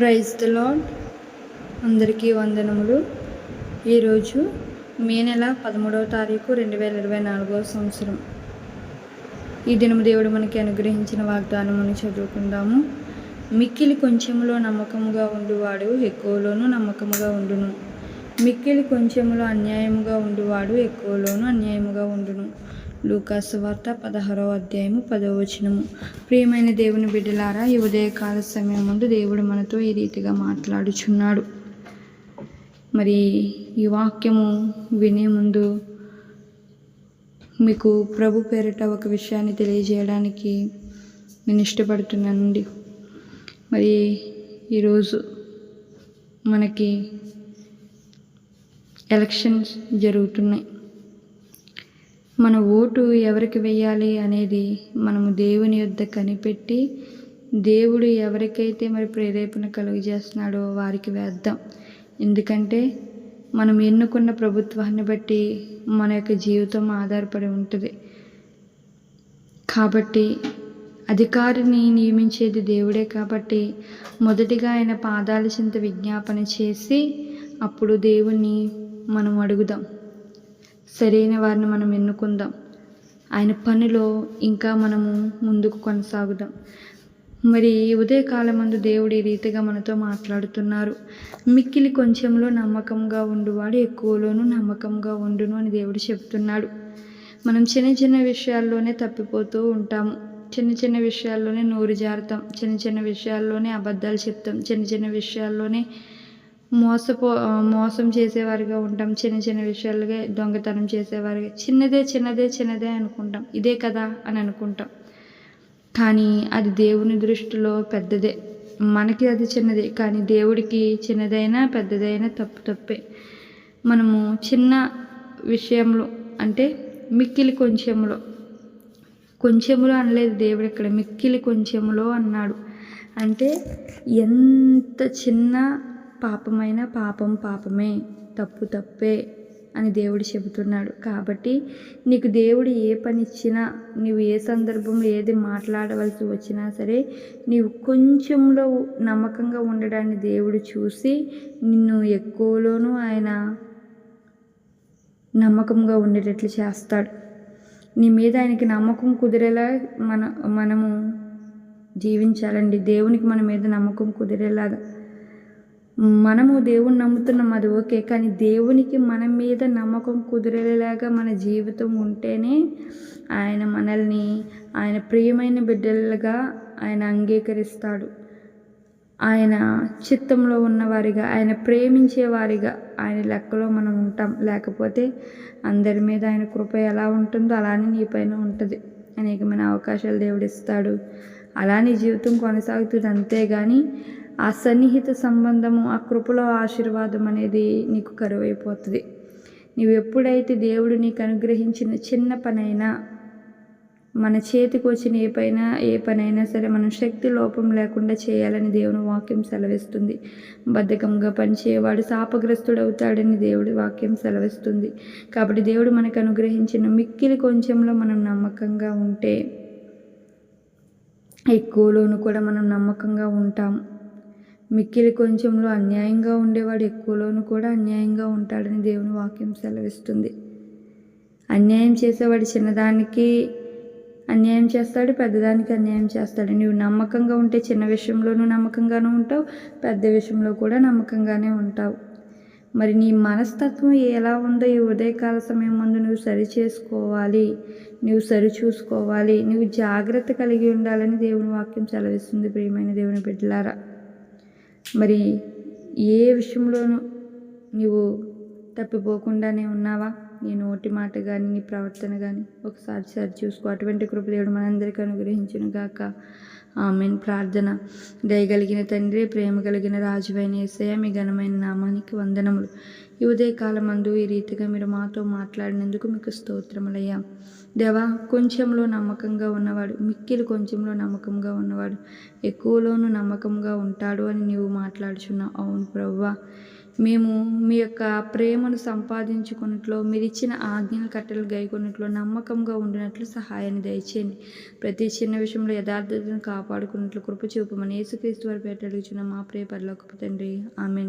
Praise lord అందరికీ వందనములు. ఈరోజు మే నెల పదమూడవ తారీఖు రెండు వేల ఇరవై నాలుగవ సంవత్సరం. ఈ దినము దేవుడు మనకి అనుగ్రహించిన వాగ్దానమును చదువుకుందాము. మిక్కిలి కొంచెములో నమ్మకముగా ఉండువాడు ఎక్కువలోనూ నమ్మకముగా ఉండును. మిక్కిలి కొంచెములో అన్యాయముగా ఉండువాడు ఎక్కువలోనూ అన్యాయముగా ఉండును. లూకాసు వార్త పదహారవ అధ్యాయము పదవ వచనము. ప్రియమైన దేవుని బిడ్డలారా ఈ ఉదయకాల సమయం ముందు దేవుడు మనతో ఈ రీతిగా మాట్లాడుచున్నాడు. మరి ఈ వాక్యము వినే ముందు మీకు ప్రభు పేరిట ఒక విషయాన్ని తెలియజేయడానికి నేను ఇష్టపడుతున్నానండి. మరి ఈరోజు మనకి ఎలక్షన్స్ జరుగుతున్నాయి. మన ఓటు ఎవరికి వేయాలి అనేది మనము దేవుని యొద్ద కనిపెట్టి దేవుడు ఎవరికైతే మరి ప్రేరేపణ కలుగజేస్తున్నాడో వారికి వేద్దాం. ఎందుకంటే మనం ఎన్నుకున్న ప్రభుత్వాన్ని బట్టి మన యొక్క జీవితం ఆధారపడి ఉంటుంది. కాబట్టి అధికారిని నియమించేది దేవుడే కాబట్టి మొదటిగా ఆయన పాదాల చింత విజ్ఞాపన చేసి అప్పుడు దేవుణ్ణి మనం అడుగుదాం. సరైన వారిని మనం ఎన్నుకుందాం. ఆయన పనిలో ఇంకా మనము ముందుకు కొనసాగుదాం. మరి ఉదయకాలమందు దేవుడు ఈ రీతిగా మనతో మాట్లాడుతున్నారు. మిక్కిలి కొంచెంలో నమ్మకంగా ఉండువాడు ఎక్కువలోనూ నమ్మకంగా ఉండును అని దేవుడు చెప్తున్నాడు. మనం చిన్న చిన్న విషయాల్లోనే తప్పిపోతూ ఉంటాము. చిన్న చిన్న విషయాల్లోనే నోరు జారుతాం. చిన్న చిన్న విషయాల్లోనే అబద్ధాలు చెప్తాం. చిన్న చిన్న విషయాల్లోనే మోసపో మోసం చేసేవారిగా ఉంటాం. చిన్న చిన్న విషయాలుగా దొంగతనం చేసేవారిగా. చిన్నదే చిన్నదే చిన్నదే అనుకుంటాం. ఇదే కదా అని అనుకుంటాం. కానీ అది దేవుని దృష్టిలో పెద్దదే. మనకి అది చిన్నదే కానీ దేవుడికి చిన్నదైనా పెద్దదైనా తప్పు తప్పే. మనము చిన్న విషయంలో అంటే మిక్కిలి కొంచెంలో కొంచెంలో అనలేదు దేవుడు ఇక్కడ మిక్కిలి కొంచెములో అన్నాడు. అంటే ఎంత చిన్న పాపమైన పాపం పాపమే తప్పు తప్పే అని దేవుడు చెబుతున్నాడు. కాబట్టి నీకు దేవుడు ఏ పని ఇచ్చినా నువ్వు ఏ సందర్భంలో ఏది మాట్లాడవలసి వచ్చినా సరే నీవు కొంచెంలో నమ్మకంగా ఉండడాన్ని దేవుడు చూసి నిన్ను ఎక్కువలోనూ ఆయన నమ్మకంగా ఉండేటట్లు చేస్తాడు. నీ మీద ఆయనకి నమ్మకం కుదిరేలా మన మనము జీవించాలండి. దేవునికి మన మీద నమ్మకం కుదిరేలాగా మనము దేవుని నమ్ముతున్నాం అది ఓకే. కానీ దేవునికి మన మీద నమ్మకం కుదిరేలాగా మన జీవితం ఉంటేనే ఆయన మనల్ని ఆయన ప్రియమైన బిడ్డలుగా ఆయన అంగీకరిస్తాడు. ఆయన చిత్తంలో ఉన్నవారిగా ఆయన ప్రేమించే వారిగా ఆయన లెక్కలో మనం ఉంటాం. లేకపోతే అందరి మీద ఆయన కృప ఎలా ఉంటుందో అలానే నీ పైన ఉంటుంది. అనేకమైన అవకాశాలు దేవుడిస్తాడు అలా నీ జీవితం కొనసాగుతుంది అంతేగాని ఆ సన్నిహిత సంబంధము ఆ కృపలో ఆశీర్వాదం అనేది నీకు కరువైపోతుంది. నీవు ఎప్పుడైతే దేవుడు నీకు అనుగ్రహించిన చిన్న పనైనా మన చేతికి వచ్చిన ఏ పైన ఏ పనైనా సరే మనం శక్తి లోపం లేకుండా చేయాలని దేవుని వాక్యం సెలవిస్తుంది. బద్ధకంగా పనిచేయవాడు శాపగ్రస్తుడు అవుతాడని దేవుడి వాక్యం సెలవిస్తుంది. కాబట్టి దేవుడు మనకు అనుగ్రహించిన మిక్కిలి కొంచెంలో మనం నమ్మకంగా ఉంటే ఎక్కువలోను కూడా మనం నమ్మకంగా ఉంటాం. మిక్కిలి కొంచెంలో అన్యాయంగా ఉండేవాడు ఎక్కువలోనూ కూడా అన్యాయంగా ఉంటాడని దేవుని వాక్యం సెలవిస్తుంది. అన్యాయం చేసేవాడు చిన్నదానికి అన్యాయం చేస్తాడు పెద్దదానికి అన్యాయం చేస్తాడు. నువ్వు నమ్మకంగా ఉంటే చిన్న విషయంలోనూ నమ్మకంగానే ఉంటావు పెద్ద విషయంలో కూడా నమ్మకంగానే ఉంటావు. మరి నీ మనస్తత్వం ఎలా ఉందో ఈ ఉదయకాల సమయం ముందు నువ్వు సరి చేసుకోవాలి నువ్వు సరి చూసుకోవాలి నువ్వు జాగ్రత్త కలిగి ఉండాలని దేవుని వాక్యం సెలవిస్తుంది ప్రియమైన దేవుని బిడ్డలారా. మరి ఏ విషయంలోనూ నీవు తప్పిపోకుండానే ఉన్నావా? నీ నోటి మాట కానీ నీ ప్రవర్తన కానీ ఒకసారి సరి చూసుకో. అటువంటి కృపదేవుడు మనందరికీ అనుగ్రహించును గాక ఆమెన్. ప్రార్థన. దయగలిగిన తండ్రి ప్రేమ కలిగిన రాజువైన ఏసయ మీ ఘనమైన నామానికి వందనములు. ఈ ఉదయకాలమందు ఈ రీతిగా మీరు మాతో మాట్లాడినందుకు మీకు స్తోత్రములయ్యా. దేవా కొంచెంలో నమ్మకంగా ఉన్నవాడు మిక్కిలు కొంచెంలో నమ్మకంగా ఉన్నవాడు ఎక్కువలోనూ నమ్మకంగా ఉంటాడు అని నీవు మాట్లాడుచున్నావు. అవును ప్రవ్వా. మేము మీ యొక్క ప్రేమను సంపాదించుకున్నట్లు మీరు ఇచ్చిన కట్టలు కట్టెలు గైకొన్నట్లు నమ్మకంగా ఉండినట్లు సహాయాన్ని దయచేయండి. ప్రతి చిన్న విషయంలో యథార్థతను కాపాడుకున్నట్లు కృప చూపమని యేసుక్రీస్తు వారి పేట అడుగుచున్న మా ప్రియ పరలోకపు తండ్రి. ఆమెన్.